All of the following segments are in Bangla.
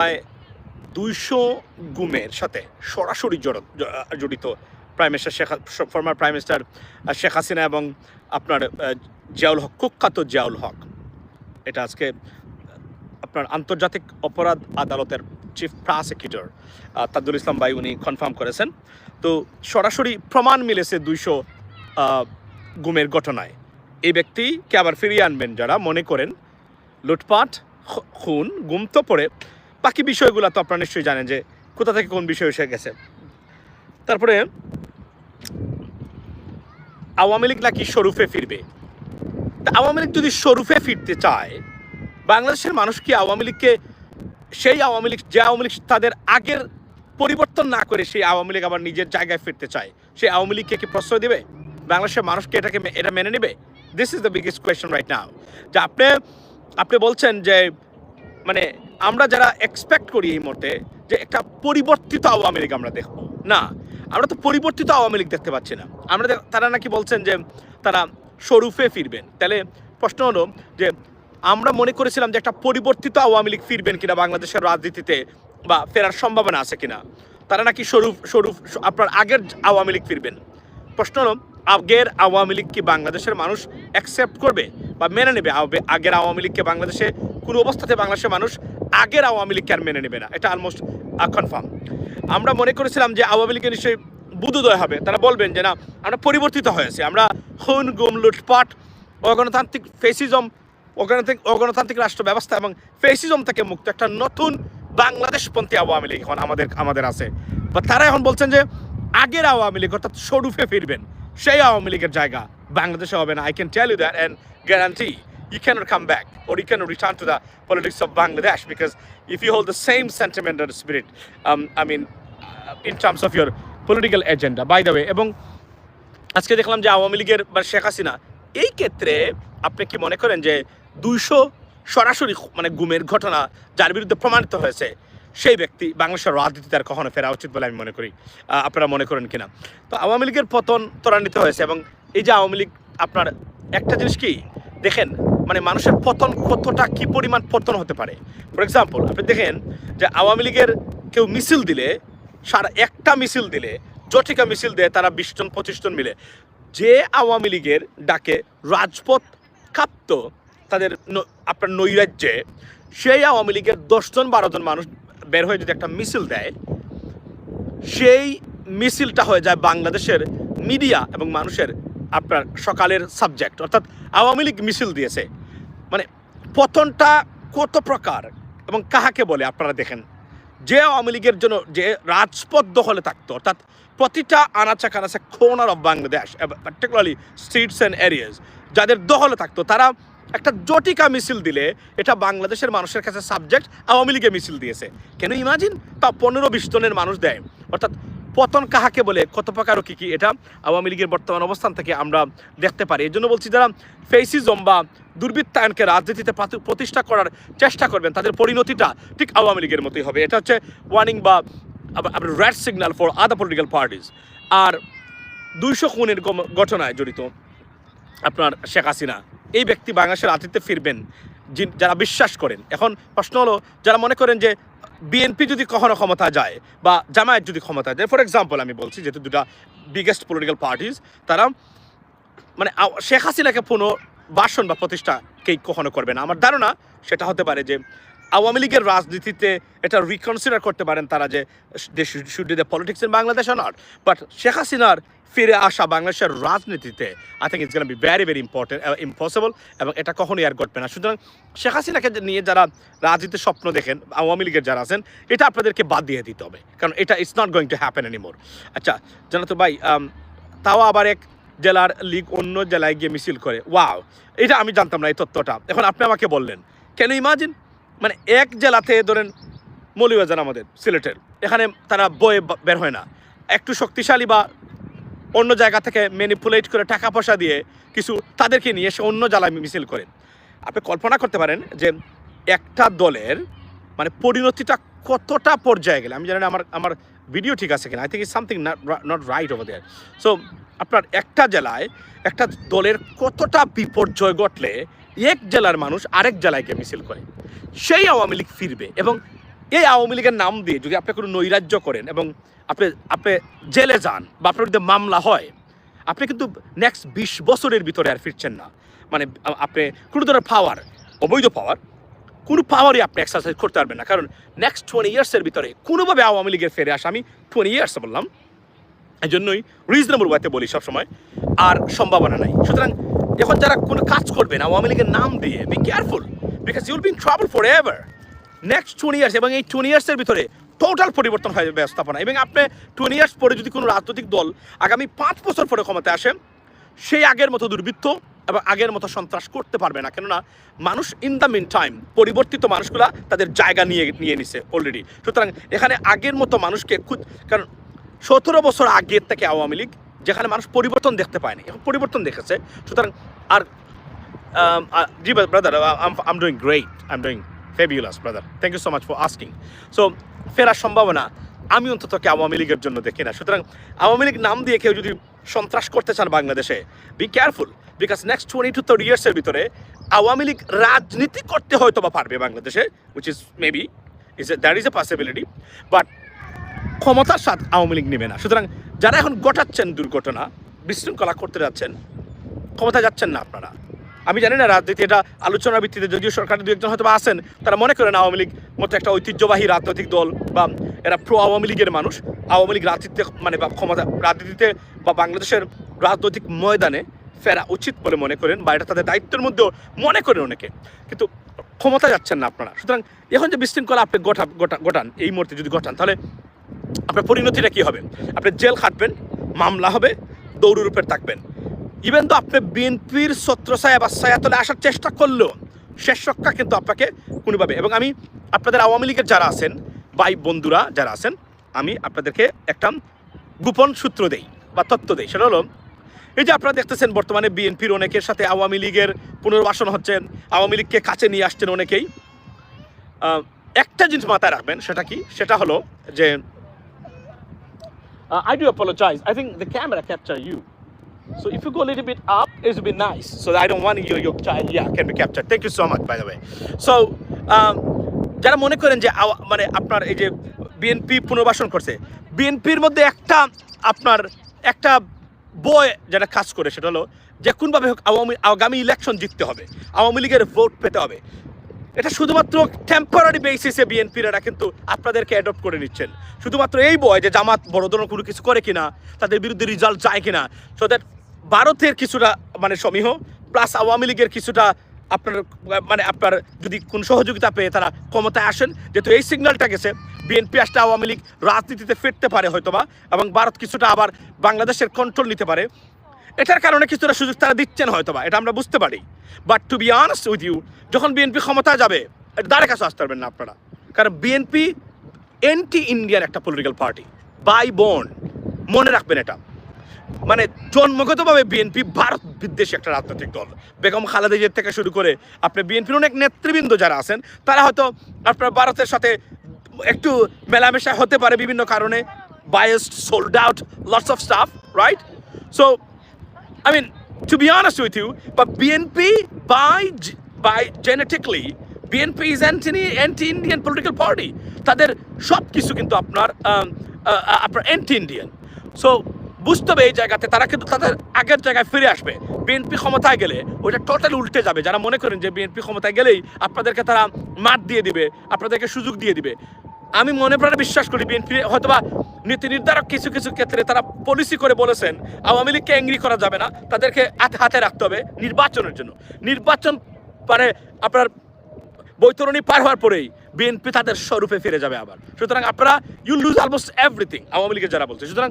প্রায় দুইশো গুমের সাথে সরাসরি জড়- জড়িত prime minister Sheikh former prime minister Sheikh Hasina এবং আপনার জিয়াউল হক, কুখ্যাত জিয়াউল হক। এটা আজকে আপনার আন্তর্জাতিক অপরাধ আদালতের চিফ প্রসিকিউটর তাজুল ইসলাম ভাই উনি কনফার্ম করেছেন। তো সরাসরি প্রমাণ মিলেছে দুইশো গুমের ঘটনায়। এই ব্যক্তিকে আবার ফিরিয়ে আনবেন যারা, মনে করেন, লুটপাট খুন, গুম তো পড়ে বাকি বিষয়গুলো তো আপনারা নিশ্চয়ই জানেন যে কোথা থেকে কোন বিষয় এসে গেছে। তারপরে আওয়ামী লীগ নাকি শরুফে ফিরবে? তা আওয়ামী লীগ যদি শরুফে ফিরতে চায়, বাংলাদেশের মানুষ কি আওয়ামী লীগকে সেই আওয়ামী লীগ যে আওয়ামী লীগ তাদের আগের পরিবর্তন না করে সেই আওয়ামী লীগ আবার নিজের জায়গায় ফিরতে চায়? সেই আওয়ামী লীগকে কি প্রশ্রয় দেবে? বাংলাদেশের মানুষকে এটাকে এটা মেনে নেবে? This is the biggest question right now যে আপনি আপনি বলছেন যে মানে আমরা যারা এক্সপেক্ট করি এই মুহূর্তে যে একটা পরিবর্তিত আওয়ামী লীগ আমরা দেখব। না, আমরা তো পরিবর্তিত আওয়ামী লীগ দেখতে পাচ্ছি না। আমরা তারা নাকি বলছেন যে তারা স্বরূপে ফিরবেন। তাহলে প্রশ্ন হলো যে আমরা মনে করেছিলাম যে একটা পরিবর্তিত আওয়ামী লীগ ফিরবেন কিনা বাংলাদেশের রাজনীতিতে বা ফেরার সম্ভাবনা আছে কিনা। তারা নাকি স্বরূপ স্বরূপ আপনার আগের আওয়ামী লীগ ফিরবেন। প্রশ্ন হলো আগের আওয়ামী লীগকে বাংলাদেশের মানুষ অ্যাকসেপ্ট করবে বা মেনে নেবে? আগের আওয়ামী লীগকে বাংলাদেশে কোনো অবস্থাতে বাংলাদেশের মানুষ আগের আওয়ামী লীগকে আর মেনে নেবে না? এটা অলমোস্ট কনফার্ম আমরা মনে করেছিলাম যে আওয়ামী লীগের নিশ্চয়ই বুধোদয় হবে। তারা বলবেন যে না, আমরা পরিবর্তিত হয়েছে। আমরা হুন, গুম, লুটপাট, অগণতান্ত্রিক ফেসিজম অগণতান্ত্রিক অগণতান্ত্রিক রাষ্ট্র ব্যবস্থা এবং ফেসিজম থেকে মুক্ত একটা নতুন বাংলাদেশপন্থী আওয়ামী লীগ এখন আমাদের আমাদের আছে। বা তারা এখন বলছেন যে আগের আওয়ামী লীগ অর্থাৎ স্বরূপে ফিরবেন। সেই আওয়ামী লীগের জায়গা। বাংলাদেশে হবে না I can tell you that and guarantee you can come back or you can return to the politics of Bangladesh because if you hold the same sentiment of spirit I mean in terms of your political agenda by the way এবং আজকে দেখলাম যে আওয়ামী লীগের বা শেখ হাসিনা, এই ক্ষেত্রে আপনি কি মনে করেন যে দুইশো সরাসরি মানে গুমের ঘটনা যার বিরুদ্ধে প্রমাণিত হয়েছে সেই ব্যক্তি বাংলাদেশের রাজনীতিতে আর কখনো ফেরা উচিত বলে আমি মনে করি। আপনারা মনে করেন কিনা? তো আওয়ামী লীগের পতন ত্বরান্বিত হয়েছে এবং এই যে আওয়ামী লীগ, আপনার একটা জিনিস কি? দেখেন মানে মানুষের পতন কতটা, কি পরিমাণ পতন হতে পারে? ফর এক্সাম্পল আপনি দেখেন যে আওয়ামী লীগের কেউ মিছিল দিলে, সারা একটা মিছিল দিলে জটিকা মিছিল দেয় তারা বিশ জন, পঁচিশ জন মিলে। যে আওয়ামী লীগের ডাকে রাজপথ কাঁপত তাদের আপনার নৈরাজ্যে, সেই আওয়ামী লীগের দশজন বারো জন মানুষ বের হয়ে যদি একটা মিছিল দেয়, সেই মিছিলটা হয়ে যায় বাংলাদেশের মিডিয়া এবং মানুষের আপনার সকালের সাবজেক্ট। অর্থাৎ আওয়ামী লীগ মিছিল দিয়েছে। মানে পতনটা কত প্রকার এবং কাহাকে বলে আপনারা দেখেন। যে আওয়ামী লীগের জন্য যে রাজপথ দখলে থাকতো, অর্থাৎ প্রতিটা আনাচা কানাচা কোনার of Bangladesh particularly streets and areas যাদের দখলে থাকতো, তারা একটা জটিকা মিছিল দিলে এটা বাংলাদেশের মানুষের কাছে সাবজেক্ট আওয়ামী লীগে মিছিল দিয়েছে। কেন ইমাজিন তা পনেরো বিশ জনের মানুষ দেয়। অর্থাৎ পতন কাহাকে বলে, কত প্রকার ও কী কী, এটা আওয়ামী লীগের বর্তমান অবস্থান থেকে আমরা দেখতে পারি। এই জন্য বলছি যারা ফেসিজম বা দুর্বৃত্তায়নকে রাজনীতিতে প্রতিষ্ঠা করার চেষ্টা করবেন, তাদের পরিণতিটা ঠিক আওয়ামী লীগের মতোই হবে। এটা হচ্ছে ওয়ার্নিং বা red signal for other political parties আর দুইশো খুনের ঘটনায় জড়িত। আপনার শেখ হাসিনা। এই ব্যক্তি বাংলাদেশের আতিথ্যে ফিরবেন যারা বিশ্বাস করেন। এখন প্রশ্ন হলো, যারা মনে করেন যে বিএনপি যদি কখনো ক্ষমতা যায় বা জামায়াত যদি ক্ষমতা যায় ফর এক্সাম্পল আমি বলছি, যেহেতু দুটা বিগেস্ট পলিটিক্যাল পার্টিস তারা মানে শেখ হাসিনাকে পুনর্বাসন বা প্রতিষ্ঠাকেই কখনো করবে না। আমার ধারণা সেটা হতে পারে যে আওয়ামী লীগের রাজনীতিতে এটা রিকনসিডার করতে পারেন তারা যে they should the politics in Bangladesh not but Sheikh হাসিনার ফিরে আসা বাংলাদেশের রাজনীতিতে I think it's be very very important impossible এবং এটা কখনোই আর ঘটবে না। সুতরাং শেখ হাসিনাকে নিয়ে যারা রাজনীতির স্বপ্ন দেখেন, আওয়ামী লীগের যারা আছেন, এটা আপনাদেরকে বাদ দিয়ে দিতে হবে। কারণ এটা it's not going to happen anymore আচ্ছা জানো তো ভাই তাও আবার এক জেলার লীগ অন্য জেলায় গিয়ে মিছিল করে। ওয়াও এটা আমি জানতাম না এই তথ্যটা। এখন আপনি আমাকে বললেন, কেন ইমাজিন মানে এক জেলাতে ধরেন মৌলিবাজার আমাদের, সিলেটের। এখানে তারা বয়ে বের হয় না। একটু শক্তিশালী বা অন্য জায়গা থেকে ম্যানিপুলেট করে টাকা পয়সা দিয়ে কিছু তাদেরকে নিয়ে এসে অন্য জেলায় মিছিল করেন। আপনি কল্পনা করতে পারেন যে একটা দলের মানে পরিণতিটা কতটা পর্যায়ে গেলে, আমি জানি আমার আমার ভিডিও ঠিক আছে কিনা I think is something not right over there so আপনার একটা জেলায় একটা দলের কতটা বিপর্যয় ঘটলে এক জেলার মানুষ আরেক জেলায় গিয়ে মিছিল করে। সেই আওয়ামী লীগ ফিরবে এবং এই আওয়ামী লীগের নাম দিয়ে যদি আপনি কোনো নৈরাজ্য করেন এবং আপনি আপনি জেলে যান বা আপনার বিরুদ্ধে মামলা হয়, আপনি কিন্তু নেক্সট বিশ বছরের ভিতরে আর ফিরছেন না। মানে আপনি কোনো ধরনের পাওয়ার অবৈধ পাওয়ার কোনো পাওয়ারই আপনি এক্সারসাইজ করতে পারবেন না। কারণ নেক্সট টোয়েন্টি ইয়ার্সের ভিতরে কোনোভাবে আওয়ামী লীগের ফেরে আসা, আমি টোয়েন্টি ইয়ার্স বললাম এই জন্যই রিজনেবল ওয়াতে বলি সবসময়, আর সম্ভাবনা নাই। সুতরাং এখন যারা কোনো কাজ করবেন আওয়ামী লীগের নাম দিয়ে be careful because you'll been travel forever next twenty years এবং এই টোয়েন্টি ইয়ার্সের ভিতরে টোটাল পরিবর্তন হয় ব্যবস্থাপনা। এবং আপনি টোয়েন্টি ইয়ার্স পরে যদি কোনো রাজনৈতিক দল আগামী পাঁচ বছর পরে ক্ষমতায় আসে, সেই আগের মতো দুর্বৃত্ত এবং আগের মতো সন্ত্রাস করতে পারবে না। কেননা মানুষ ইন দ্য মিন টাইম পরিবর্তিত মানুষগুলা তাদের জায়গা নিয়ে নিয়ে নিছে অলরেডি সুতরাং এখানে আগের মতো মানুষকে খুদ কারণ সতেরো বছর আগের থেকে আওয়ামী লীগ, যেখানে মানুষ পরিবর্তন দেখতে পায়নি, এখন পরিবর্তন দেখেছে। সুতরাং আর জি brother I'm doing great I am doing fabulous brother thank you so much for asking so ফেরার সম্ভাবনা আমি অন্তত কে আওয়ামী লীগের জন্য দেখি না। সুতরাং আওয়ামী লীগ নাম দিয়ে কেউ যদি সন্ত্রাস করতে চান বাংলাদেশে be careful because next twenty to thirty ইয়ার্সের ভিতরে আওয়ামী লীগ রাজনীতি করতে হয়তো বা পারবে বাংলাদেশে which is maybe is that is a possibility but ক্ষমতার স্বাদ আওয়ামী লীগ নেবে না। সুতরাং যারা এখন ঘটাচ্ছেন দুর্ঘটনা, বিশৃঙ্খলা করতে যাচ্ছেন ক্ষমতা যাচ্ছেন না আপনারা। আমি জানি না রাজনীতি এটা আলোচনার ভিত্তিতে, যদিও সরকারের দু একজন হয়তো বা আছেন, তারা মনে করেন আওয়ামী লীগ মতো একটা ঐতিহ্যবাহী রাজনৈতিক দল বা এরা প্রো আওয়ামী লীগের মানুষ। আওয়ামী লীগ রাজনীতিতে মানে বা ক্ষমতা, রাজনীতিতে বা বাংলাদেশের রাজনৈতিক ময়দানে ফেরা উচিত বলে মনে করেন বা এটা তাদের দায়িত্বের মধ্যেও মনে করেন অনেকে। কিন্তু ক্ষমতা যাচ্ছেন না আপনারা। সুতরাং এখন যে বিশৃঙ্খলা আপনি গোটা গোটা গোটান এই মুহূর্তে যদি গোটান তাহলে আপনার পরিণতিটা কী হবে? আপনি জেল খাটবেন, মামলা হবে দৌড়রূপে থাকবেন। ইভেন তো আপনি বিএনপির ছত্রছায়া বা ছায়াতলে আসার চেষ্টা করলেও শেষ রক্ষা কিন্তু আপনাকে কোনোভাবে এবং আমি আপনাদের আওয়ামী লীগের যারা আছেন, ভাই বন্ধুরা যারা আছেন, আমি আপনাদেরকে একটা গোপন সূত্র দেই বা তথ্য দেই সেটা হলো, এই যে আপনারা দেখতেছেন বর্তমানে বিএনপির অনেকের সাথে আওয়ামী লীগের পুনর্বাসন হচ্ছেন, আওয়ামী লীগকে কাছে নিয়ে আসছেন অনেকেই একটা জিনিস মাথায় রাখবেন, সেটা কি সেটা হলো যে I do apologize. I think the camera capture you. So if you go a little bit up, it would be nice. So I don't want your, your child, yeah, can be captured. Thank you so much, by the way. So, um, যারা মনে করেন যে মানে আপনার এই যে বিএনপি পুনর্বাসন করছে বিএনপির মধ্যে একটা আপনার একটা বয় যেটা কাজ করে সেটা হলো যে কোনভাবে হোক আওয়ামী আগামী ইলেকশন জিততে হবে আওয়ামী লীগের ভোট পেতে হবে এটা শুধুমাত্র টেম্পোরারি বেসিসে বিএনপির এরা কিন্তু আপনাদেরকে অ্যাডপ্ট করে নিচ্ছেন। শুধুমাত্র এই বয় যে জামাত বড় ধরনের কোনো কিছু করে কিনা, তাদের বিরুদ্ধে রেজাল্ট যায় কিনা সো দ্যাট ভারতের কিছুটা মানে সমীহ প্লাস আওয়ামী লীগের কিছুটা আপনার মানে আপনার যদি কোন সহযোগিতা পেয়ে তারা ক্ষমতায় আসেন, যেহেতু এই সিগন্যালটা গেছে বিএনপি আসলে আওয়ামী লীগ রাজনীতিতে ফিরতে পারে হয়তোবা, এবং ভারত কিছুটা আবার বাংলাদেশের কন্ট্রোল নিতে পারে। এটার কারণে কিছুটা সুযোগ তারা দিচ্ছেন হয়তো বা এটা আমরা বুঝতে পারি। But to be honest with you যখন বিএনপি ক্ষমতা যাবে এটা কাছে আসতে পারবেন না আপনারা। কারণ বিএনপি এন্টি ইন্ডিয়ান একটা পলিটিক্যাল পার্টি বাই বোন মনে রাখবেন এটা। মানে জন্মগতভাবে বিএনপি ভারত বিদ্বেষী একটা রাজনৈতিক দল। বেগম খালেদা জিয়ার থেকে শুরু করে আপনি বিএনপির অনেক নেতৃবৃন্দ যারা আছেন, তারা হয়তো আপনার ভারতের সাথে একটু মেলামেশা হতে পারে বিভিন্ন কারণে। Biased sold out lots of stuff right so I mean, to be honest with you, but BNP by by genetically, BNP is anti anti-Indian political party. তাদের সব কিছু কিন্তু আপনার আপনার অ্যান্টি ইন্ডিয়ান সো বুঝতে হবে এই জায়গাতে তারা কিন্তু তাদের আগের জায়গায় ফিরে আসবে। বিএনপি ক্ষমতায় গেলে ওইটা টোটাল উল্টে যাবে। যারা মনে করেন যে বিএনপি ক্ষমতায় গেলেই আপনাদেরকে তারা মাঠ দিয়ে দিবে আপনাদেরকে সুযোগ দিয়ে দিবে। আমি মনে প্রাণে বিশ্বাস করি বিএনপি হয়তোবা নীতি নির্ধারক কিছু কিছু ক্ষেত্রে তারা পলিসি করে বলেছেন, আওয়ামী লীগকে অ্যাংরি করা যাবে না, তাদেরকে হাতে রাখতে হবে নির্বাচনের জন্য। নির্বাচন মানে আপনার বৈতরণী পার হওয়ার পরেই বিএনপি তাদের স্বরূপে ফিরে যাবে আবার। সুতরাং আপনারা you lose almost everything Awami লীগের যারা বলছে। সুতরাং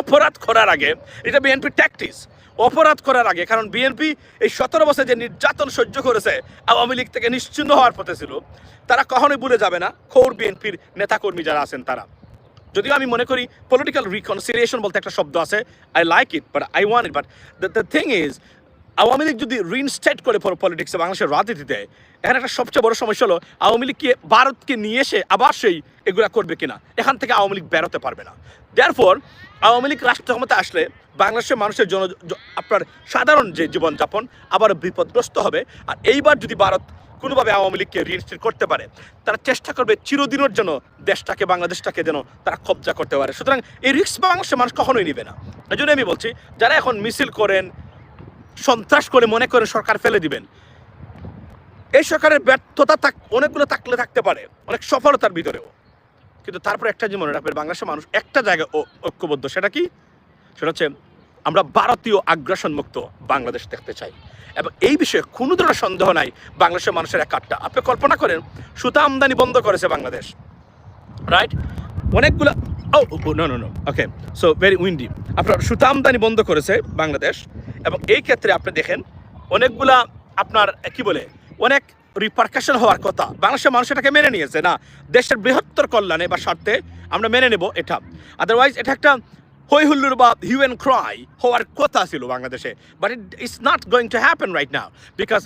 অপরাধ করার আগে এটা বিএনপি ট্যাকটিস অপরাধ করার আগে, কারণ বিএনপি এই সতেরো বছর যে নির্যাতন সহ্য করেছে, আওয়ামী লীগ থেকে নিশ্চিন্ন হওয়ার পথে ছিল, তারা কখনোই ভুলে যাবে না খৌর বিএনপির নেতাকর্মী যারা আছেন তারা। যদিও আমি মনে করি পলিটিক্যাল রিকনসিলিয়েশন বলতে একটা শব্দ আছে I like it but I want it but the thing is Awami League যদি রিনস্টেট করে পলিটিক্সে বাংলাদেশের রাজনীতিতে, এখানে একটা সবচেয়ে বড় সমস্যা হলো, আওয়ামী লীগকে ভারতকে নিয়ে এসে আবার সেই এগুলা করবে কিনা? এখান থেকে আওয়ামী লীগ বেরোতে পারবে না। দেয়ারফর আওয়ামী লীগ রাষ্ট্র ক্ষমতা আসলে বাংলাদেশের মানুষের জন আপনার সাধারণ যে জীবনযাপন আবার বিপদগ্রস্ত হবে। আর এইবার যদি ভারত কোনোভাবে আওয়ামী লীগকে রিইনস্টেট করতে পারে, তারা চেষ্টা করবে চিরদিনের জন্য দেশটাকে, বাংলাদেশটাকে যেন তারা কবজা করতে পারে। সুতরাং এই রিস্ক বাংলাদেশের মানুষ কখনোই নেবে না। এই জন্য আমি বলছি, যারা এখন মিছিল করেন সন্ত্রাস করে মনে করে সরকার ফেলে দিবেন। এই সরকারের ব্যর্থতা থাক, অনেকগুলো থাকলে থাকতে পারে, অনেক সফলতার ভিতরেও। কিন্তু তারপর একটা যে মনে রাখবেন, বাংলাদেশের মানুষ একটা জায়গায় ঐক্যবদ্ধ, সেটা কি? সেটা হচ্ছে আমরা ভারতীয় আগ্রাসন মুক্ত বাংলাদেশ দেখতে চাই। এবং এই বিষয়ে কোনো ধরনের সন্দেহ নাই বাংলাদেশের মানুষের একাটটা। আপনি কল্পনা করেন, সুতা আমদানি বন্ধ করেছে বাংলাদেশ রাইট অনেকগুলো no no no okay so very windy আপনার সুতা আমদানি বন্ধ করেছে বাংলাদেশ এবং এই ক্ষেত্রে আপনি দেখেন অনেকগুলা আপনার, কি বলে, অনেক রিপার্কাশন হওয়ার কথা। বাংলাদেশের মানুষ এটাকে মেনে নিয়েছে, না? দেশের বৃহত্তর কল্যাণে বা স্বার্থে আমরা মেনে নেব এটা। আদারওয়াইজ এটা একটা হই হুল্লুর বা হিউ অ্যান্ড ক্রাই হওয়ার কথা ছিল বাংলাদেশে। But it it's not going to happen right now because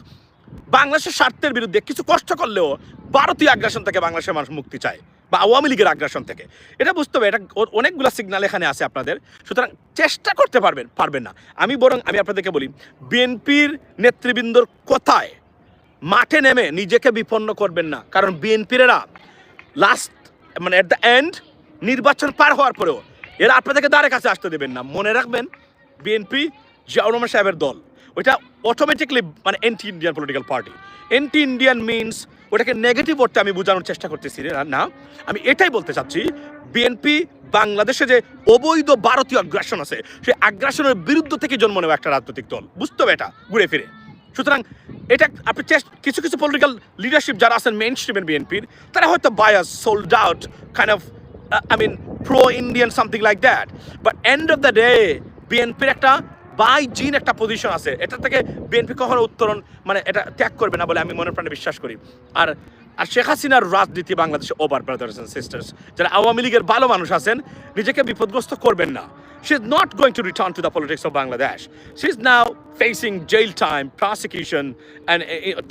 বাংলাদেশের স্বার্থের বিরুদ্ধে কিছু কষ্ট করলেও ভারতীয় আগ্রাসন থেকে বাংলাদেশের মানুষ মুক্তি চায়। বা আওয়ামী লীগের আগ্রাসন থেকে। এটা বুঝতে হবে, এটা অনেকগুলো সিগনাল এখানে আছে আপনাদের। সুতরাং চেষ্টা করতে পারবেন পারবেন না। আমি বরং, আমি আপনাদেরকে বলি, বিএনপির নেতৃবৃন্দর কথায় মাঠে নেমে নিজেকে বিপন্ন করবেন না। কারণ বিএনপিরা লাস্ট মানে অ্যাট দ্য এন্ড নির্বাচন পার হওয়ার পরেও এরা আপনাদেরকে দ্বারের কাছে আসতে দেবেন না। মনে রাখবেন, বিএনপি জিয়াউর রহমান সাহেবের দল, ওইটা অটোমেটিকলি মানে anti Indian political party anti Indian means ওটাকে নেগেটিভ ওরটা আমি বোঝানোর চেষ্টা করতেছি না আমি এটাই বলতে চাচ্ছি বিএনপি বাংলাদেশে যে অবৈধ ভারতীয় আগ্রাসন আছে সেই আগ্রাসনের বিরুদ্ধ থেকে জন্ম নেওয়া একটা রাজনৈতিক দল। বুঝতে হবে এটা, ঘুরে ফিরে। সুতরাং এটা আপনি চেষ্টা, কিছু কিছু পলিটিক্যাল লিডারশিপ যারা আছেন মেইন স্ট্রিমের বিএনপির তারা হয়তো bias sold out kind of I mean pro Indian something like that but end of the day বিএনপির একটা বাই জিন একটা পজিশন আছে। এটা থেকে বিএনপি কখনো উত্তরণ মানে এটা ত্যাগ করবে না বলে আমি মনে প্রাণে বিশ্বাস করি। আর আর শেখ হাসিনার রাজনীতি বাংলাদেশে ওভার ব্রাদার্স অ্যান্ড সিস্টার্স যারা আওয়ামী লীগের ভালো মানুষ আছেন, নিজেকে বিপদগ্রস্ত করবেন না। She is not going to return to the politics of Bangladesh she is now facing jail time prosecution and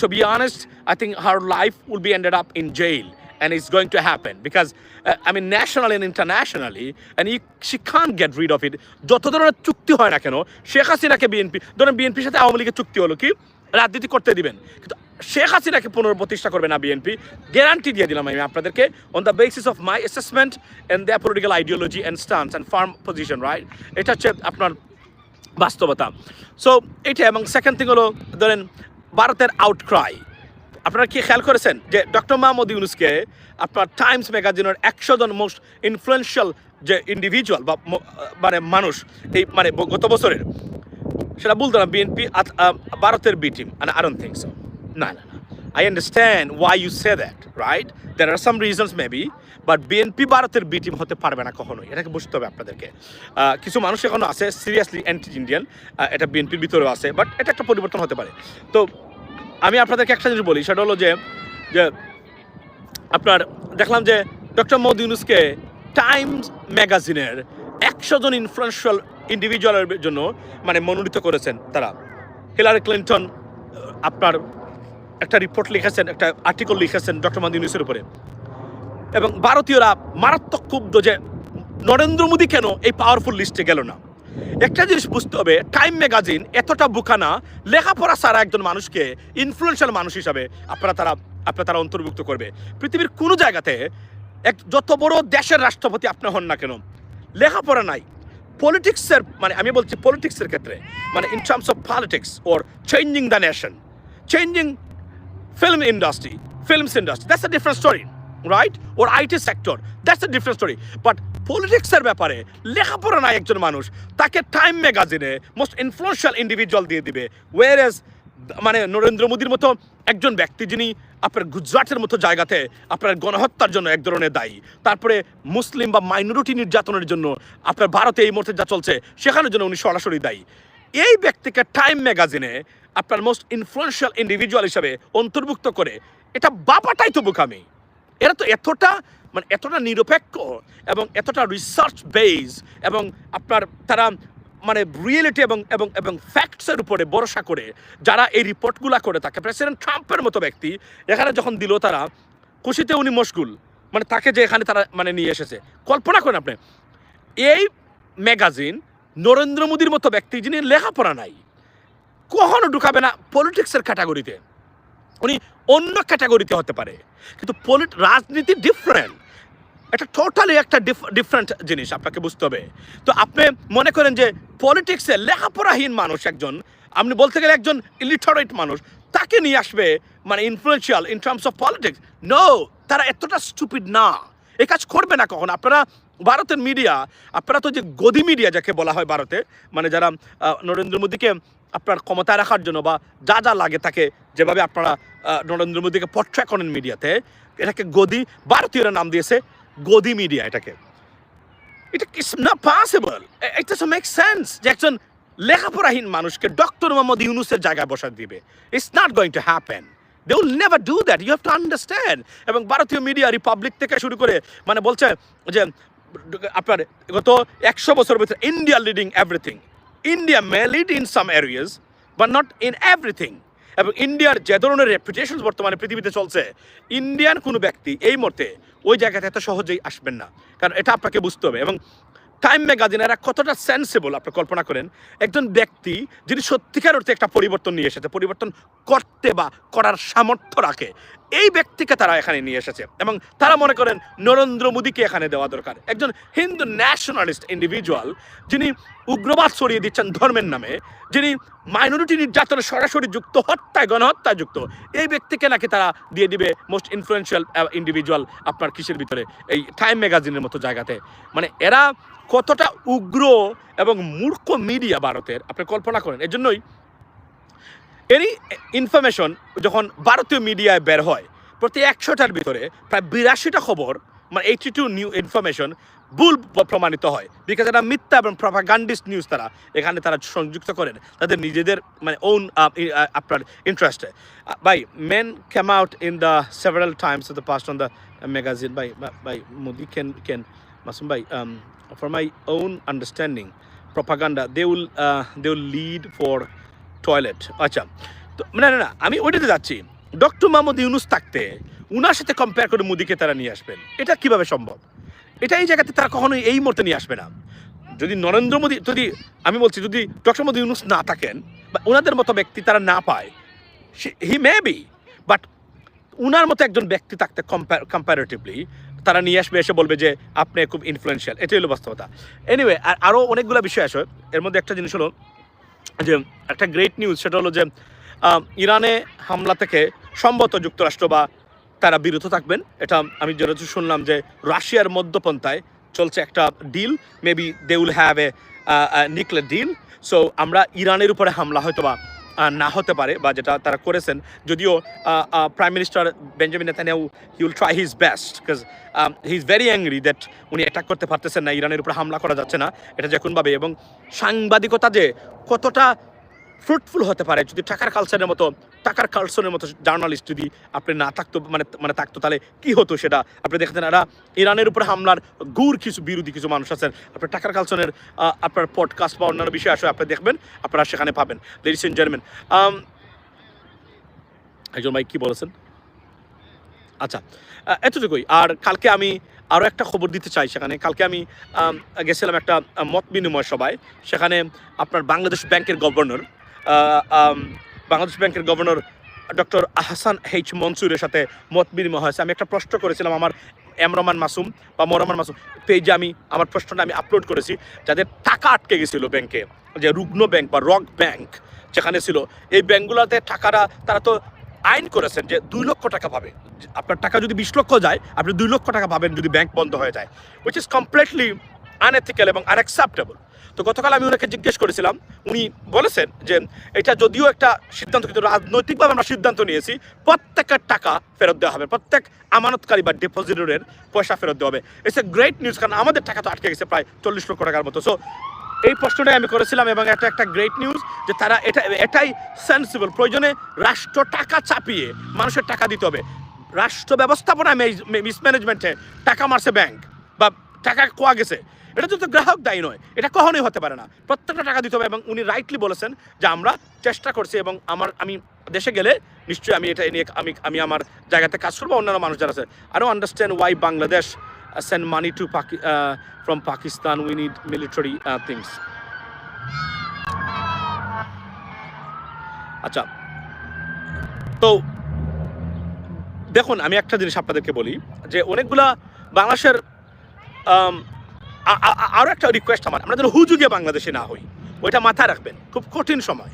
to be honest I think her life will be ended up in jail and it's going to happen. Because uh, I mean nationally and internationally, and you, she can't get rid of it. যত ধরনের চুক্তি হয় না কেন শেখ হাসিনাকে বিএনপি ধরেন বিএনপির সাথে আওয়ামী লীগের চুক্তি হলো কি? রাজনীতি করতে দিবেন। কিন্তু শেখ হাসিনাকে পুনর্প্রতিষ্ঠা করবে না বিএনপি। গ্যারান্টি দিয়ে দিলাম আমি আপনাদেরকে on the basis of my assessment and the political ideology and stance and firm position right এটা হচ্ছে আপনার বাস্তবতা। সো এটা এবং সেকেন্ড থিং হলো ধরেন ভারতের আউটক্রাই আপনারা কি খেয়াল করেছেন যে ডক্টর মাহমুদ ইউনুসকে আপনার টাইমস ম্যাগাজিনের একশো জন মোস্ট ইনফ্লুয়েন্সিয়াল যে ইন্ডিভিজুয়াল বা মানে মানুষ এই মানে গত বছরের, সেটা বলতো না বিএনপি ভারতের B team I don't think so না না না। I understand why you say that right there are some reasons maybe but BNP ভারতের বি টিম হতে পারবে না কখনোই। এটাকে বুঝতে হবে আপনাদেরকে। কিছু মানুষ এখনও আছে সিরিয়াসলি অ্যান্টি ইন্ডিয়ান এটা বিএনপির ভিতরেও আছে বাট এটা একটা পরিবর্তন হতে পারে। তো আমি আপনাদেরকে একটা জিনিস বলি, সেটা হলো যে যে আপনার দেখলাম যে ডক্টর মোদি ইউনুসকে টাইমস ম্যাগাজিনের একশো জন ইনফ্লুয়েন্সিয়াল ইন্ডিভিজুয়ালের জন্য মানে মনোনীত করেছেন তারা। হিলারি ক্লিন্টন আপনার একটা রিপোর্ট লিখেছেন, একটা আর্টিকেল লিখেছেন ডক্টর মোদি ইউনুসের উপরে। এবং ভারতীয়রা মারাত্মক ক্ষুব্ধ যে নরেন্দ্র মোদী কেন এই পাওয়ারফুল লিস্টে গেল না? একটা জিনিস বুঝতে হবে টাইম ম্যাগাজিন এতটা বুকানা লেখাপড়া ছাড়া একজন মানুষকে ইনফ্লুয়েন্সিয়াল মানুষ হিসাবে আপনারা তারা আপনারা তারা অন্তর্ভুক্ত করবে। পৃথিবীর কোনো জায়গাতে এক, যত বড় দেশের রাষ্ট্রপতি আপনি হন না কেন, লেখাপড়া নাই। পলিটিক্সের মানে আমি বলছি পলিটিক্সের ক্ষেত্রে মানে in terms of politics or changing the nation changing film industry films industry that's a different story right or IT sector that's a different story But পলিটিক্সের ব্যাপারে লেখাপড়া নাই একজন মানুষ। তাকে টাইম ম্যাগাজিনে মোস্ট ইনফ্লুয়েন্সিয়াল ইন্ডিভিজুয়াল দিয়ে দিবে। ওয়ার এজ মানে নরেন্দ্র মোদীর মতো একজন ব্যক্তি যিনি আপনার গুজরাটের মতো জায়গাতে আপনার গণহত্যার জন্য এক ধরনের দায়ী, তারপরে মুসলিম বা মাইনরিটি নির্যাতনের জন্য আপনার ভারতে এই মুহূর্তে যা চলছে, সেখানের জন্য উনি সরাসরি দায়ী। এই ব্যক্তিকে টাইম ম্যাগাজিনে আপনার মোস্ট ইনফ্লুয়েন্সিয়াল ইন্ডিভিজুয়াল হিসাবে অন্তর্ভুক্ত করে, এটা বাপাটাই তো বোকামি। এরা তো এতটা মানে এতটা নিরপেক্ষ এবং এতটা রিসার্চ বেস এবং আপনার তারা মানে রিয়েলিটি এবং এবং এবং ফ্যাক্টসের উপরে ভরসা করে যারা এই রিপোর্টগুলো করে থাকে। প্রেসিডেন্ট ট্রাম্পের মতো ব্যক্তি এখানে যখন দিল তারা, খুশিতে উনি মশগুল মানে তাকে যে এখানে তারা মানে নিয়ে এসেছে। কল্পনা করেন আপনি, এই ম্যাগাজিন নরেন্দ্র মোদীর মতো ব্যক্তি যিনি লেখাপড়া নাই, কখনো ঢুকাবে না পলিটিক্সের ক্যাটাগরিতে উনি অন্য ক্যাটাগরিতে হতে পারে। কিন্তু পলিট রাজনীতি ডিফারেন্ট এটা টোটালি একটা ডিফারেন্ট জিনিস, আপনাকে বুঝতে হবে। তো আপনি মনে করেন যে পলিটিক্সে লেখাপড়াহীন মানুষ একজন, আপনি বলতে গেলে একজন ইলিটারেট মানুষ, তাকে নিয়ে আসবে মানে influential in terms of politics no তারা এতটা স্টুপিড না। এ কাজ করবে না কখন। আপনারা ভারতের মিডিয়া আপনারা তো যে গদি মিডিয়া যাকে বলা হয় ভারতে মানে যারা নরেন্দ্র মোদীকে আপনার ক্ষমতায় রাখার জন্য বা যা যা লাগে তাকে যেভাবে আপনারা নরেন্দ্র মোদীকে পট্রা করেন মিডিয়াতে এটাকে গদি, ভারতীয়রা নাম দিয়েছে গদি মিডিয়া এটাকে। এটা ইটস না possible it doesn't make sense যে একজন লেখাপড়াহীন মানুষকে ডক্টর মোহাম্মদ ইউনুসের জায়গায় বসা দিবে। It's not going to happen they will never do that you have to understand এবং ভারতীয় মিডিয়া রিপাবলিক থেকে শুরু করে মানে বলছে যে, আপনার গত একশো বছর ভিতরে India leading everything India may lead in some areas but not in everything এবং ইন্ডিয়ার যে ধরনের রেপুটেশন বর্তমানে পৃথিবীতে চলছে ইন্ডিয়ান কোনো ব্যক্তি এই মুহূর্তে ওই জায়গাতে এত সহজেই আসবেন না। কারণ এটা আপনাকে বুঝতে হবে। এবং টাইম ম্যাগাজিন এরা কতটা সেন্সেবল আপনি কল্পনা করেন? একজন ব্যক্তি যিনি সত্যিকার অর্থে একটা পরিবর্তন নিয়ে এসেছে, পরিবর্তন করতে বা করার সামর্থ্য রাখে, এই ব্যক্তিকে তারা এখানে নিয়ে এসেছে এবং তারা মনে করেন নরেন্দ্র মোদীকে এখানে দেওয়া দরকার। একজন হিন্দু ন্যাশনালিস্ট ইন্ডিভিজুয়াল যিনি উগ্রবাদ ছড়িয়ে দিচ্ছেন ধর্মের নামে, যিনি মাইনরিটি নির্যাতনে সরাসরি যুক্ত, হত্যায়, গণহত্যায় যুক্ত, এই ব্যক্তিকে নাকি তারা দিয়ে দিবে মোস্ট ইনফ্লুয়েন্সিয়াল ইন্ডিভিজুয়াল আপনার কিসের ভিতরে? এই টাইম ম্যাগাজিনের মতো জায়গাতে। মানে এরা কতটা উগ্র এবং মূর্খ মিডিয়া ভারতের? আপনি কল্পনা করেন। এর জন্যই এরই ইনফরমেশন যখন ভারতীয় মিডিয়ায় বের হয়, প্রতি একশোটার ভিতরে প্রায় বিরাশিটা খবর মানে এইটি টু নিউ ইনফরমেশন ভুল প্রমাণিত হয়। বিকজ এটা মিথ্যা এবং প্রপাগান্ডিস্ট নিউজ তারা, এখানে তারা সংযুক্ত করেন। তাদের নিজেদের মানে ওন আপনার ইন্টারেস্টে by men came out in the several times of the past on the magazine by by Modi can can Masum bhai for my own understanding propaganda they will they will lead for toilet আচ্ছা না না না, আমি ওইটাতে যাচ্ছি। ডক্টর মোহাম্মদ ইউনুস থাকতে, উনার সাথে কম্পেয়ার করে মোদিকে তারা নিয়ে আসবেন। এটা কীভাবে সম্ভব? এটা এই জায়গাতে তারা কখনোই এই মুহূর্তে নিয়ে আসবে না। যদি নরেন্দ্র মোদী, যদি, আমি বলছি, যদি ডক্টর মোদী ইউনুস না থাকেন, বা ওনাদের মতো ব্যক্তি তারা না পায় হি মে বি বাট উনার মতো একজন ব্যক্তি থাকতে কম্পারেটিভলি তারা নিয়ে আসবে, এসে বলবে যে আপনি খুব ইনফ্লুয়েন্সিয়াল এটাই হলো বাস্তবতা। এনিওয়ে আর আরও অনেকগুলো বিষয় আসে এর মধ্যে একটা জিনিস হলো যে, একটা গ্রেট নিউজ সেটা হলো যে ইরানে হামলা থেকে সম্ভবত যুক্তরাষ্ট্র বা তারা বিরত থাকবেন। এটা আমি যেটা শুনলাম যে, রাশিয়ার মধ্যপন্থায় চলছে একটা deal maybe they will have a নিকলের deal so আমরা ইরানের উপরে হামলা হয়তো বা না হতে পারে বা যেটা তারা করেছেন, যদিও prime minister Benjamin Netanyahu he will try his best because he is very angry that উনি অ্যাটাক করতে পারতেছেন না, ইরানের উপরে হামলা করা যাচ্ছে না, এটা যে যখনভাবে এবং সাংবাদিকতা যে কতটা ফ্রুটফুল হতে পারে। যদি টাকার কালচারের মতো, টাকার কালচারের মতো জার্নালিস্ট যদি আপনি না থাকতো মানে মানে থাকতো, তাহলে কি হতো সেটা? আপনি দেখতেন এরা ইরানের উপরে হামলার গুড় কিছু, বিরোধী কিছু মানুষ আছেন। আপনার টাকার কালচারের আপনার পডকাস্ট বা অন্যান্য বিষয় আসলে আপনি দেখবেন, আপনারা সেখানে পাবেন। লেডিস এন্ড জেন্টলম্যান একজন ভাই কী বলেছেন? আচ্ছা এতটুকুই। আর কালকে আমি আরও একটা খবর দিতে চাই সেখানে। কালকে আমি গেছিলাম একটা মত বিনিময় সভায়। সেখানে আপনার বাংলাদেশ ব্যাংকের গভর্নর বাংলাদেশ ব্যাংকের গভর্নর ডক্টর আহসান এইচ মনসুরের সাথে মত বিনিময় হয়েছে। আমি একটা প্রশ্ন করেছিলাম আমার এমরমান মাসুম বা মরমান মাসুম পেজে আমি আমার প্রশ্নটা আমি আপলোড করেছি, যাদের টাকা আটকে গেছিল ব্যাংকে যে রুগ্ন ব্যাংক বা রক ব্যাংক যেখানে ছিল, এই ব্যাংকগুলোতে টাকাটা তারা তো আইন করেছেন যে দুই লক্ষ টাকা পাবে। আপনার টাকা যদি বিশ লক্ষ যায়, আপনি দুই লক্ষ টাকা পাবেন যদি ব্যাংক বন্ধ হয়ে যায় উইচ ইজ কমপ্লিটলি আনএথিক্যাল এবং আনঅ্যাকসেপ্টেবল তো গতকাল আমি ওনাকে জিজ্ঞেস করেছিলাম, উনি বলেছেন যে এটা যদিও একটা সিদ্ধান্ত, কিন্তু রাজনৈতিকভাবে আমরা সিদ্ধান্ত নিয়েছি, প্রত্যেকের টাকা ফেরত দেওয়া হবে, প্রত্যেক আমানতকারী বা ডিপোজিটরের পয়সা ফেরত দেওয়া হবে। ইটস এ গ্রেট নিউজ কারণ আমাদের টাকা তো আটকে গেছে প্রায় চল্লিশ লক্ষ টাকার মতো। সো এই প্রশ্নটাই আমি করেছিলাম এবং এটা একটা গ্রেট নিউজ যে তারা এটা, এটাই সেন্সিবল প্রয়োজনে রাষ্ট্র টাকা চাপিয়ে মানুষের টাকা দিতে হবে। রাষ্ট্র ব্যবস্থাপনায় মিসম্যানেজমেন্টে টাকা মারছে ব্যাংক বা টাকা কোয়া গেছে। এটা তো গ্রাহক দায়ী নয়। এটা কখনোই হতে পারে না। প্রত্যেকটা টাকা দিতে হবে এবং উনি রাইটলি বলেছেন যে আমরা চেষ্টা করছি এবং আমার, আমি দেশে গেলে নিশ্চয়ই আমি এটা নিয়ে, আমি আমি আমার জায়গাতে কাজ করব, অন্যান্য মানুষ যারা আছে আরও understand why Bangladesh send money to Paki from Pakistan we need military things আচ্ছা। তো দেখুন, আমি একটা জিনিস আপনাদেরকে বলি যে অনেকগুলা বাংলাদেশের আম, আ- আ- আ- আরও একটা রিকোয়েস্ট আমার। আমরা যেন হুজুগে বাংলাদেশে না হই। ওইটা মাথায় রাখবেন। খুব কঠিন সময়।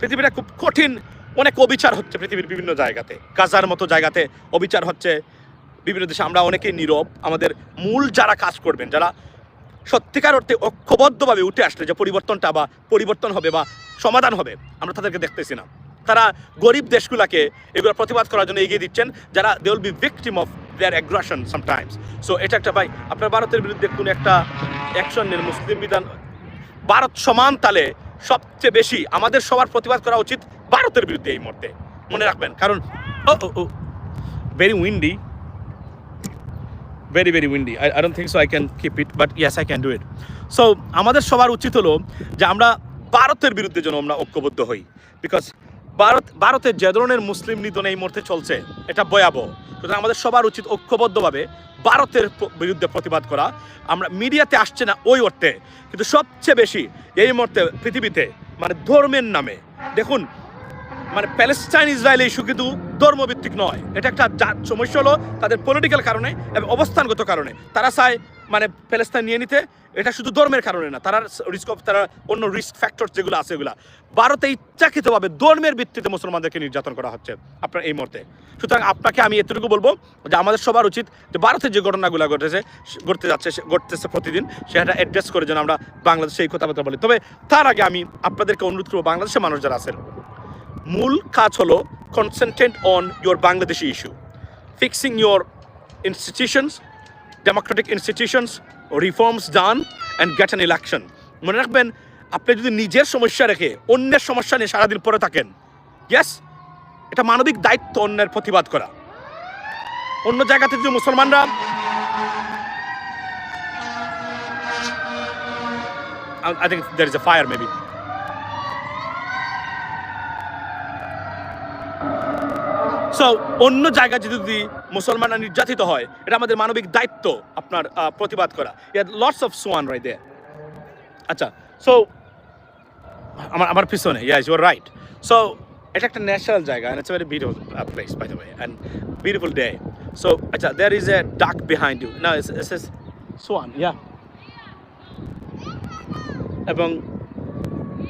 পৃথিবীটা খুব কঠিন। অনেক অবিচার হচ্ছে পৃথিবীর বিভিন্ন জায়গাতে। গাজার মতো জায়গাতে অবিচার হচ্ছে বিভিন্ন দেশে। আমরা অনেকেই নীরব। আমাদের মূল যারা কাজ করবেন যারা সত্যিকার অর্থে ঐক্যবদ্ধভাবে উঠে আসলে যে পরিবর্তনটা বা পরিবর্তন হবে বা সমাধান হবে আমরা তাদেরকে দেখতেছি না। তারা গরিব দেশগুলোকে এগুলো প্রতিবাদ করার জন্য এগিয়ে দিচ্ছেন। যারা they will be victim of their aggression sometimes so এটা একটা ভাই, আপনার ভারতের বিরুদ্ধে কোনো একটা অ্যাকশন নেন, মুসলিম বিধান, ভারত সমান তালে সবচেয়ে বেশি আমাদের সবার প্রতিবাদ করা উচিত ভারতের বিরুদ্ধে এই মুহূর্তে। মনে রাখবেন, কারণ, ও ও very windy very very windy I I don't think so I can keep it but yes I can do it so আমাদের সবার উচিত হলো যে আমরা ভারতের বিরুদ্ধে যেন আমরা ঐক্যবদ্ধ হই বিকজ ভারত, ভারতের যে ধরনের মুসলিম নিধন এই মুহূর্তে চলছে, এটা ভয়াবহ। সুতরাং আমাদের সবার উচিত ঐক্যবদ্ধভাবে ভারতের বিরুদ্ধে প্রতিবাদ করা। আমরা মিডিয়াতে আসছে না ওই অর্থে, কিন্তু সবচেয়ে বেশি এই মুহূর্তে পৃথিবীতে মানে ধর্মের নামে। দেখুন মানে প্যালেস্টাইন ইসরায়েল ইস্যু কিন্তু ধর্মভিত্তিক নয়। এটা একটা সমস্যা হলো তাদের পলিটিক্যাল কারণে এবং অবস্থানগত কারণে। তারা চায় মানে প্যালেস্তাইন নিয়ে নিতে, এটা শুধু ধর্মের কারণে না, তারা রিস্ক অফ তারা অন্য রিস্ক ফ্যাক্টর যেগুলো আছে এগুলো। ভারতে ইচ্ছাকৃতভাবে ধর্মের ভিত্তিতে মুসলমানদেরকে নির্যাতন করা হচ্ছে আপনার এই মুহূর্তে। সুতরাং আপনাকে আমি এতটুকু বলব যে আমাদের সবার উচিত যে ভারতের যে ঘটনাগুলো ঘটেছে, ঘটতে যাচ্ছে, সে- ঘটতেছে প্রতিদিন, সেটা অ্যাড্রেস করে যেন আমরা বাংলাদেশে এই কথাবার্তা বলি। তবে তার আগে আমি আপনাদেরকে অনুরোধ করব, বাংলাদেশের মানুষ যারা আছেন মূল কাজ হলো concentrate on your Bangladeshi issue fixing your institutions democratic institutions reforms done and get an election মনে রাখবেন, আপনি যদি নিজের সমস্যা রেখে অন্যের সমস্যা নিয়ে সারাদিন পরে থাকেন ইয়াস এটা মানবিক দায়িত্ব অন্যের প্রতিবাদ করা অন্য জায়গাতে যদি মুসলমানরা I think there is a fire, maybe. So অন্য জায়গায় যদি মুসলমানরা নির্যাতিত হয় এটা আমাদের মানবিক দায়িত্ব আপনার প্রতিবাদ করা। Lots of swan right they আচ্ছা সো আমার আমার পিছনে ইয়াস ইউর রাইট সো এটা একটা ন্যাচারাল জায়গা a very beautiful uh, place by the way and beautiful day. So আচ্ছা দেয়ার ইজ এ ডাক behind ইউ না it's, it's, সোয়ান ইয়া এবং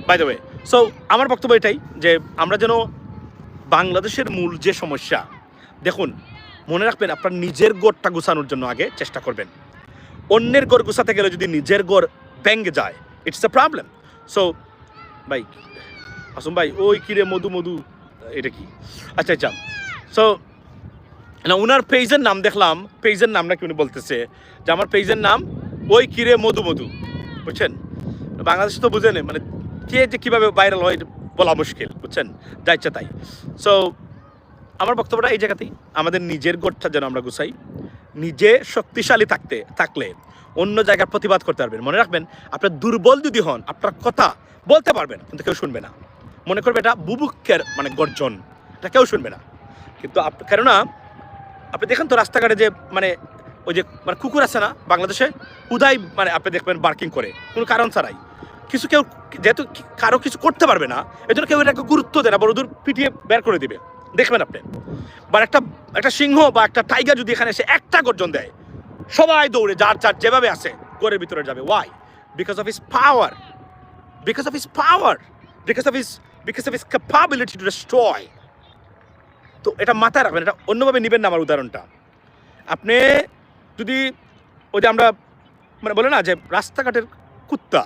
বাই দ্য ওয়ে সো আমার বক্তব্য এটাই যে আমরা যেন বাংলাদেশের মূল যে সমস্যা, দেখুন, মনে রাখবেন আপনার নিজের গড়টা গুছানোর জন্য আগে চেষ্টা করবেন। অন্যের গড় গুছাতে গেলে যদি নিজের গড় ভেঙে যায় ইটস দ্য প্রবলেম সো ভাই, আসুন ভাই, ওই কিরে মধু মধু, এটা কি? আচ্ছা আচ্ছা। সো না ওনার পেজের নাম দেখলাম, পেজের নাম নাকি উনি বলতেছে, যে আমার পেজের নাম, ওই কিরে মধু মধু, বুঝছেন? বাংলাদেশ তো বুঝেন মানে কে যে কীভাবে ভাইরাল হয় বলা মুশকিল, বুঝছেন? যা ইচ্ছা তাই। সো আমার বক্তব্যটা এই জায়গাতেই। আমাদের নিজের গোটটা যেন আমরা গুছাই। নিজে শক্তিশালী থাকতে, থাকলে অন্য জায়গায় প্রতিবাদ করতে পারবেন। মনে রাখবেন, আপনার দুর্বল যদি হন, আপনার কথা বলতে পারবেন, কিন্তু কেউ শুনবে না। মনে করবে এটা বুবুক্ষের মানে গর্জন। এটা কেউ শুনবে না। কিন্তু কেননা, আপনি দেখেন তো রাস্তাঘাটে যে মানে ওই যে মানে কুকুর আছে না, বাংলাদেশে? উদাই মানে আপনি দেখবেন বার্কিং করে। কোনো কারণ ছাড়াই। কিছু কেউ যেহেতু কারও কিছু করতে পারবে না এই জন্য কেউ এটাকে গুরুত্ব দেয় না বড় দূর পিটিয়ে বের করে দিবে। দেখবেন আপনি। বা একটা একটা সিংহ বা একটা টাইগার যদি এখানে এসে একটা গর্জন দেয়, সবাই দৌড়ে, যার যার যেভাবে আসে ঘরের ভিতরে যাবে। Why because of his power because of his power because of his because of his capability to destroy তো এটা মাথায় রাখবেন, এটা অন্যভাবে নেবেন না আমার উদাহরণটা। আপনি যদি ওই যে আমরা মানে বলে না যে রাস্তাঘাটের কুত্তা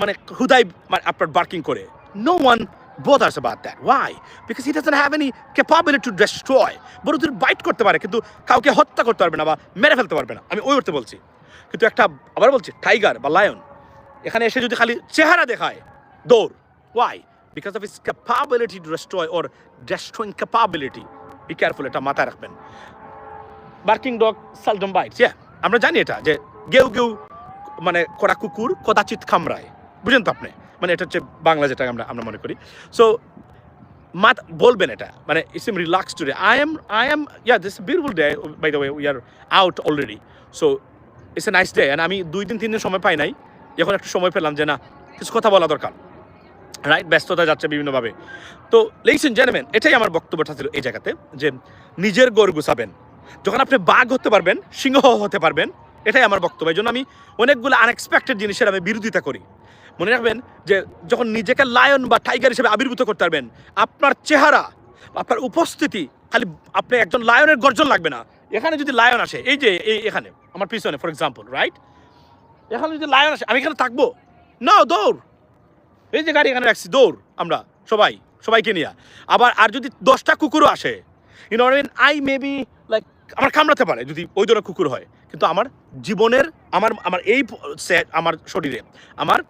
মানে হুদাই মানে আপনার বার্কিং করে। No one bothers about that. Why? Because he doesn't have any capability to destroy. বড় দূর বাইট করতে পারে, কিন্তু কাউকে হত্যা করতে পারবে না বা মেরে ফেলতে পারবে না। আমি ওই অর্থে বলছি। কিন্তু একটা, আবার বলছি টাইগার বা লায়ন এখানে এসে যদি খালি চেহারা দেখায়, দৌড়। Why because of his capability to destroy or destroying capability be careful এটা মাথায় রাখবেন। বার্কিং ডগ সালডম বাইটস হ্যাঁ আমরা জানি এটা, যে গেউ গেউ মানে কড়া কুকুর কদাচিৎ কামড়ায়। বুঝেন তো আপনি? মানে এটা হচ্ছে বাংলা যেটা আমরা আমরা মনে করি। সো মাত বলবেন এটা। মানে it's am relax today I am I am yeah this beautiful day by the way we are out already so it's a nice day and আমি দুই দিন, তিন দিন সময় পাই নাই। এখন একটু সময় পেলাম যে না, কিছু কথা বলা দরকার। রাইট ব্যস্ততা যাচ্ছে বিভিন্নভাবে। তো লেইসেন জেনেমেন এটাই আমার বক্তব্যটা ছিল এই জায়গাতে, যে নিজের গড় গুছাবেন। যখন আপনি বাঘ হতে পারবেন, সিংহ হতে পারবেন, এটাই আমার বক্তব্য। এই জন্য আমি অনেকগুলো আনএক্সপেক্টেড জিনিসের আমি বিরোধিতা করি। মনে রাখবেন যে যখন নিজেকে লায়ন বা টাইগার হিসেবে আবির্ভূত করতে পারবেন, আপনার চেহারা, আপনার উপস্থিতি, খালি আপনি একজন লায়নের গর্জন লাগবে না। এখানে যদি লায়ন আসে, এই যে, এই এখানে, আমার পিছনে ফর এক্সাম্পল রাইট এখানে যদি লায়ন আসে, আমি এখানে থাকব। না, দৌড়। এই যে গাড়ি এখানে রাখছি, দৌড় আমরা, সবাই, সবাইকে নিয়ে। আবার, আর যদি দশটা কুকুরও আসে you know I may be like আমার কামড়াতে পারে যদি ওই ধরনের কুকুর হয়। কিন্তু আমার জীবনের, আমার আমার এই আমার শরীরে, আমার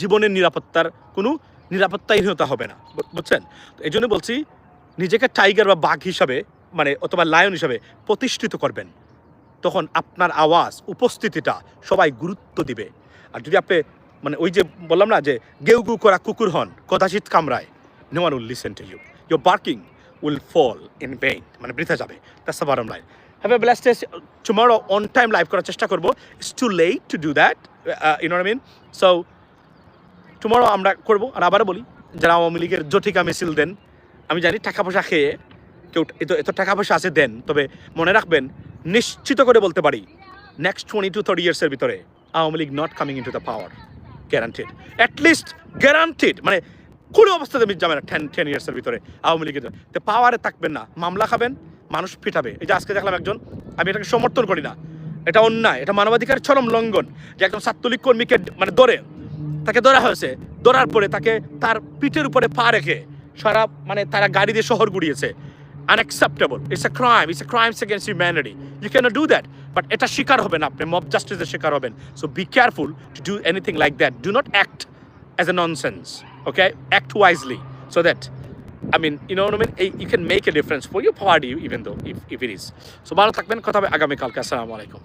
জীবনের নিরাপত্তার কোনো নিরাপত্তাহীনতা হবে না। বুঝছেন? এই জন্য বলছি, নিজেকে টাইগার বা বাঘ হিসাবে মানে অথবা লায়ন হিসাবে প্রতিষ্ঠিত করবেন। তখন আপনার আওয়াজ, উপস্থিতিটা সবাই গুরুত্ব দিবে। আর যদি আপনি মানে ওই যে বললাম না যে গেউ গু করা কুকুর হন কদাচিত কামড়ায় no one will listen to you your barking will fall in pain মানে বৃথা যাবে। That's the bottom line have a blast tomorrow on time live করার চেষ্টা করব। It's too late to do that you know mean so tomorrow আমরা করব, আর আবারও বলি, যারা আওয়ামী লীগের জটিকা মিছিল দেন, আমি জানি টাকা পয়সা খেয়ে কেউ এত এত টাকা পয়সা আছে দেন, তবে মনে রাখবেন, নিশ্চিত করে বলতে পারি নেক্সট টোয়েন্টি টু থার্টি ইয়ার্সের ভিতরে Awami League not coming in to the power guaranteed at least guaranteed মানে কোনো অবস্থাতে আমি যাবে না টেন টেন ইয়ার্সের ভিতরে আওয়ামী লীগের তো পাওয়ারে থাকবেন না, মামলা খাবেন, মানুষ পিটাবে। এই যে আজকে দেখলাম একজন, আমি এটাকে সমর্থন করি না। এটা অন্যায়, এটা মানবাধিকার চরম লঙ্ঘন, যে একজন ছাত্রলীগ কর্মীকে মানে ধরে তাকে ধরা হয়েছে। ধরার পরে তাকে তার পিঠের উপরে পা রেখে সারা মানে তারা গাড়ি দিয়ে শহর গুড়িয়েছে। Unacceptable it's a crime it's a crimes against humanity you can do that but এটা শিকার হবেন আপনি। মব জাস্টিসের শিকার হবেন। So be careful to do anything like that do not act as a nonsense okay act wisely so that I know what I mean? Eh, You can make a difference for your party, even though if, if it is. So, ভালো থাকবেন। কথা হবে আগামীকালকে। আসসালামু আলাইকুম।